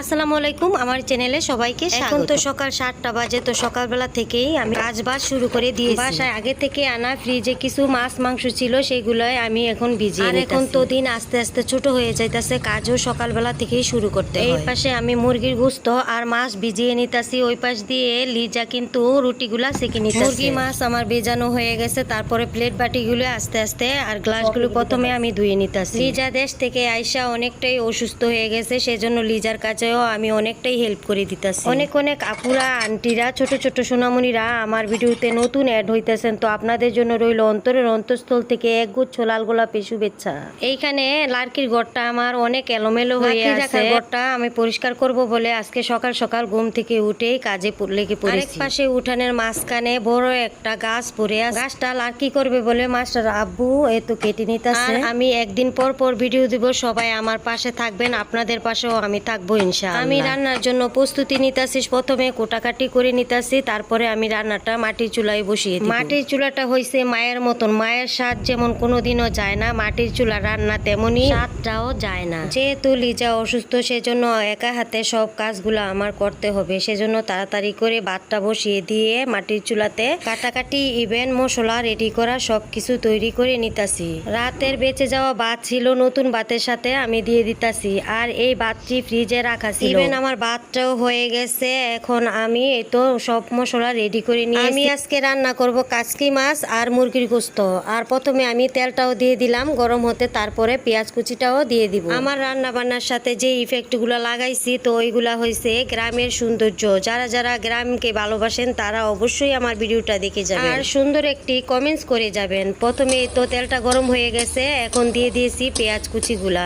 আসসালামু আলাইকুম আমার চ্যানেলে সবাইকে এখন তো সকাল সাতটা বাজে তো সকালবেলা থেকেই আমি কাজ বাজ শুরু করে দিয়েছি। বাসায় আগে থেকে আনা ফ্রিজে কিছু মাছ মাংস ছিল সেগুলোই আমি এখন ভিজিয়ে আর এখন তো দিন আস্তে আস্তে ছোট হয়ে যাইতেছে কাজও সকালবেলা থেকেই শুরু করতে এই পাশে আমি মুরগির গুস্ত আর মাছ ভিজিয়ে নিতাছি ওই পাশ দিয়ে লিজা কিন্তু রুটিগুলা সেকে নিতেছে। মুরগি মাছ আমার ভেজানো হয়ে গেছে তারপরে প্লেট বাটিগুলো আস্তে আস্তে আর গ্লাসগুলো প্রথমে আমি ধুয়ে নিতাছি। লিজা দেশ থেকে আইসা অনেকটাই অসুস্থ হয়ে গেছে সেজন্য লিজার কাছেও আমি অনেকটাই হেল্প করে দিতাছি। অনেক অনেক আপুরা আন্টিরা ছোট ছোট সোনামণিরা আমার ভিডিওতে নতুন অ্যাড হইতেছেন। তো আপনাদের জন্য রইল অন্তরের অন্তঃস্থল থেকে এক গুচ্ছ লাল গোলাপি শুভেচ্ছা। এইখানে লার্কির ঘরটা আমার অনেক এলোমেলো হয়ে আছে। ঘরটা আমি পরিষ্কার করব বলে আজকে সকাল সকাল ঘুম থেকে উঠেই কাজে লেগে পড়েছি। পাশে উঠানের মাঝখানে বড় একটা গাছ পড়ে আছে। গাছটা লার্কি করবে বলে মাস্টার আব্বু এ তো কেটে নিতেছে। আমি একদিন পর পর ভিডিও দিব। সবাই আমার পাশে থাকবেন আপনাদের পাশেও আমি থাকব ইনশাআল্লাহ। আমি রান্নার জন্য প্রস্তুতি নিতাছি প্রথমে কোটাকাটি করে নিতাছি তারপরে আমি রান্নাটা মাটির চুলায় বসিয়ে মাটির চুলাটা হইছে মায়ের মতন। মায়ের স্বাদ যেমন কোনোদিনও যায় না মাটির চুলা রান্না তেমনই স্বাদটাও যায় না। যেহেতু লিজা অসুস্থ সেজন্য একা হাতে সব কাজগুলো আমার করতে হবে। সেজন্য তাড়াতাড়ি করে ভাতটা বসিয়ে দিয়ে মাটির চুলাতে কাটাকাটি ইভেন মশলা রেডি করা সব কিছু তৈরি করে নিতাছি। রাতের বেঁচে যাওয়া ভাত ছিল নতুন ভাতের সাথে আমি দিয়ে দিতাছি। আর এই ভাতটি ফ্রিজে রাখা ছিল। ইভেন আমার ভাতটাও হয়ে গেছে এখন আমি এই তো সব মশলা রেডি করে নিয়ে আমি আজকে রান্না করব কাচকি মাছ আর মুরগির গোস্ত। আর প্রথমে আমি তেলটাও দিয়ে দিলাম গরম হতে তারপরে পেঁয়াজ কুচিটাও দিয়ে দিব। আমার রান্না বান্নার সাথে যে ইফেক্টগুলো লাগাইছি তো ওইগুলা হয়েছে গ্রামের সৌন্দর্য। যারা যারা গ্রামকে ভালোবাসেন তারা অবশ্যই আমার ভিডিওটা দেখে যাবেন। আর সুন্দর একটি কমেন্টস করে যাবেন। প্রথমে তো তেলটা গরম হয়ে গেছে এখন দিয়ে দিয়েছি পেঁয়াজ কুচিগুলা।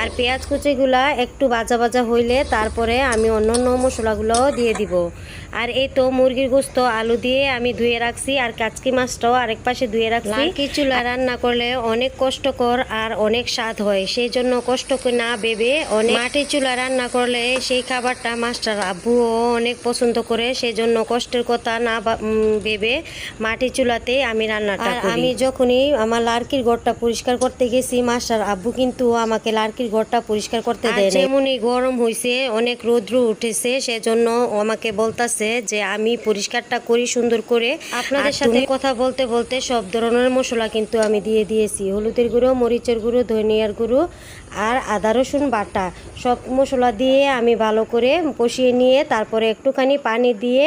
আর পেঁয়াজ কুচিগুলা একটু বাজা বাজা হইলে তারপরে আমি অন্য অন্য মশলাগুলোও দিয়ে দিব। আর এই তো মুরগির গোস্ত আলু দিয়ে আমি ধুয়ে রাখছি আর কাচকি মাছটাও আরেক পাশে ধুয়ে রাখছি। লালকি চুলা? রান্না করলে অনেক কষ্টকর আর অনেক স্বাদ হয় সেই জন্য কষ্ট না ভেবে অনেক মাটির চুলা রান্না করলে সেই খাবারটা মাস্টার আব্বুও অনেক পছন্দ করে সেই জন্য কষ্টের কথা না ভেবে মাটির চুলাতে আমি রান্নাটা করি। আমি যখনই আমার লার্কির ঘরটা পরিষ্কার করতে গেছি মাস্টার আব্বু কিন্তু আমাকে লার্কির ঘরটা পরিষ্কার করতে দেয় যেমনই গরম হয়েছে অনেক রৌদ্র উঠেছে সেজন্য আমাকে বলতাছে যে আমি পরিষ্কারটা করি সুন্দর করে। আপনাদের সাথে কথা বলতে বলতে সব ধরনের মশলা কিন্তু আমি দিয়ে দিয়েছি। হলুদের গুঁড়ো মরিচের গুঁড়ো ধনিয়ার গুঁড়ো আর আদা রসুন বাটা। সব মশলা দিয়ে আমি ভালো করে কষিয়ে নিয়ে তারপরে একটুখানি পানি দিয়ে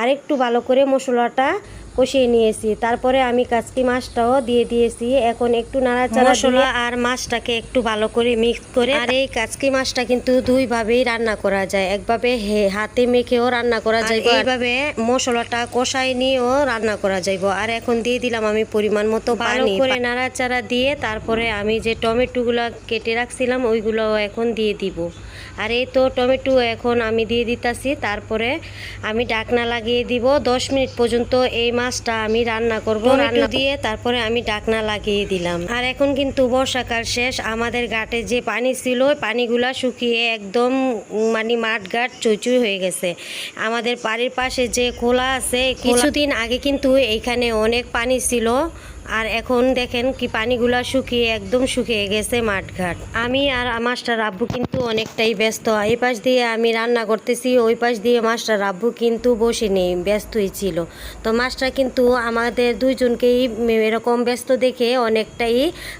আর একটু ভালো করে মশলাটা কষিয়ে নিয়েছি। তারপরে আমি কাচকি মাছটাও দিয়ে দিয়েছি। এখন একটু নাড়াচাড়া মশলা আর মাছটাকে একটু ভালো করে মিক্স করে আর এই কাচকি মাছটা কিন্তু দুইভাবেই রান্না করা যায়। একভাবে হে- হাতে মেখেও রান্না করা যায় এইভাবে মশলাটা কষাই নিয়েও রান্না করা যাইব। আর এখন দিয়ে দিলাম আমি পরিমাণ মতো পানি। করে নাড়াচাড়া দিয়ে তারপরে আমি যে টমেটোগুলো কেটে রাখছিলাম ওইগুলো এখন দিয়ে দিব। আর এই তো টমেটো এখন আমি দিয়ে দিতাছি তারপরে আমি ডাকনা লাগিয়ে দিব। দশ মিনিট পর্যন্ত এই মাছটা আমি রান্না করব। রান্না দিয়ে তারপরে আমি ডাকনা লাগিয়ে দিলাম। আর এখন কিন্তু বর্ষাকাল শেষ। আমাদের ঘাটে যে পানি ছিল ওই পানিগুলা শুকিয়ে একদম মানে মাঠ ঘাট চুইচুই হয়ে গেছে। আমাদের বাড়ির পাশে যে খোলা আছে কিছুদিন আগে কিন্তু এইখানে অনেক পানি ছিল। আর এখন দেখেন কি পানিগুলা শুকিয়ে একদম শুকিয়ে গেছে মাঠঘাট। আমি আর মাস্টার আব্বু কিন্তু অনেকটাই ব্যস্ত। এই পাশ দিয়ে আমি রান্না করতেছি, ওই পাশ দিয়ে মাস্টার আব্বু কিন্তু বসে নেই, ব্যস্তই ছিল। তো মাস্টার কিন্তু আমাদের দুইজনকেই এরকম ব্যস্ত দেখে অনেকটাই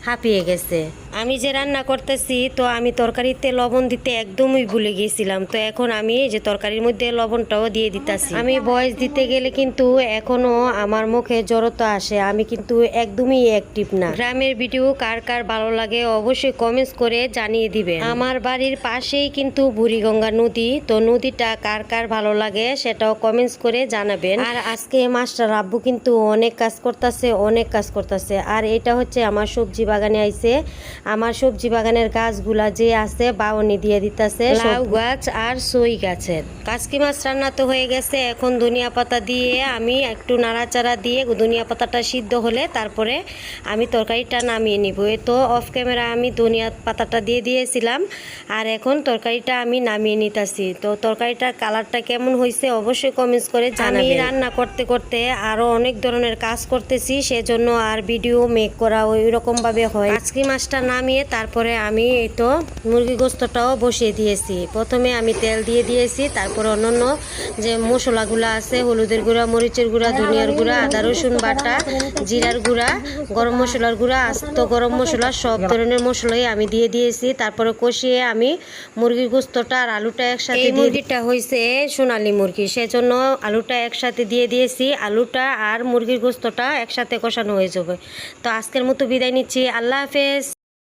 হাঁপিয়ে গেছে। আমি যে রান্না করতেছি, তো আমি তরকারিতে লবণ দিতে একদমই ভুলে গিয়েছিলাম। তো এখন আমি যে তরকারির মধ্যে লবণটাও দিয়ে দিতাছি। আমি বয়স দিতে গেলে কিন্তু এখনও আমার মুখে জড়তা আসে। আমি কিন্তু একদমই অ্যাক্টিভ না। গ্রামের ভিডিও কার কার ভালো লাগে অবশ্যই কমেন্টস করে জানিয়ে দিবেন। আমার বাড়ির পাশেই কিন্তু বুড়িগঙ্গা নদী তো নদীটা কার কার ভালো লাগে সেটাও কমেন্টস করে জানাবেন। আর আজকে মাস্টার আব্বু কিন্তু অনেক কাজ করতেছে অনেক কাজ করতেছে। আর এটা হচ্ছে আমার সবজি বাগানে আইছে। আমার সবজি বাগানের গাছগুলা যে আছে বাউনি দিয়ে দিতেছে। লাউ গাছ আর সই গাছের। কাসকি মাছ রান্না তো হয়ে গেছে এখন ধনিয়া পাতা দিয়ে আমি একটু নাড়াচাড়া দিয়ে ধনিয়া পাতাটা সিদ্ধ হলে তারপরে আমি তরকারিটা নামিয়ে নিব। এ তো অফ ক্যামেরা আমি ধনিয়া পাতাটা দিয়ে দিয়েছিলাম আর এখন তরকারিটা আমি নামিয়ে নিতেছি। তো তরকারিটার কালারটা কেমন হয়েছে অবশ্যই কমেন্টস করে আমি রান্না করতে করতে আরও অনেক ধরনের কাজ করতেছি সেজন্য আর ভিডিও মেক করা ওই রকম ভাবে হয়। আজকে মাছটা নামিয়ে তারপরে আমি এই তো মুরগি গোস্তটাও বসিয়ে দিয়েছি। প্রথমে আমি তেল দিয়ে দিয়েছি তারপরে অন্যান্য যে মশলাগুলো আছে হলুদের গুঁড়া মরিচের গুঁড়া ধনিয়ার গুঁড়া আদা রসুন বাটা জিরার গুঁড়া গরম মশলার গুঁড়া আস্ত গরম মশলা সব ধরনের মশলাই আমি দিয়ে দিয়েছি। তারপরে কষিয়ে আমি মুরগির গোস্তটা আর আলুটা একসাথে মুরগিটা হয়েছে সোনালি মুরগি সেজন্য আলুটা একসাথে দিয়ে দিয়েছি। আলুটা আর মুরগির গোস্তটা একসাথে কষানো হয়ে যাবে। তো আজকের মতো বিদায় নিচ্ছি। আল্লাহ হাফেজ।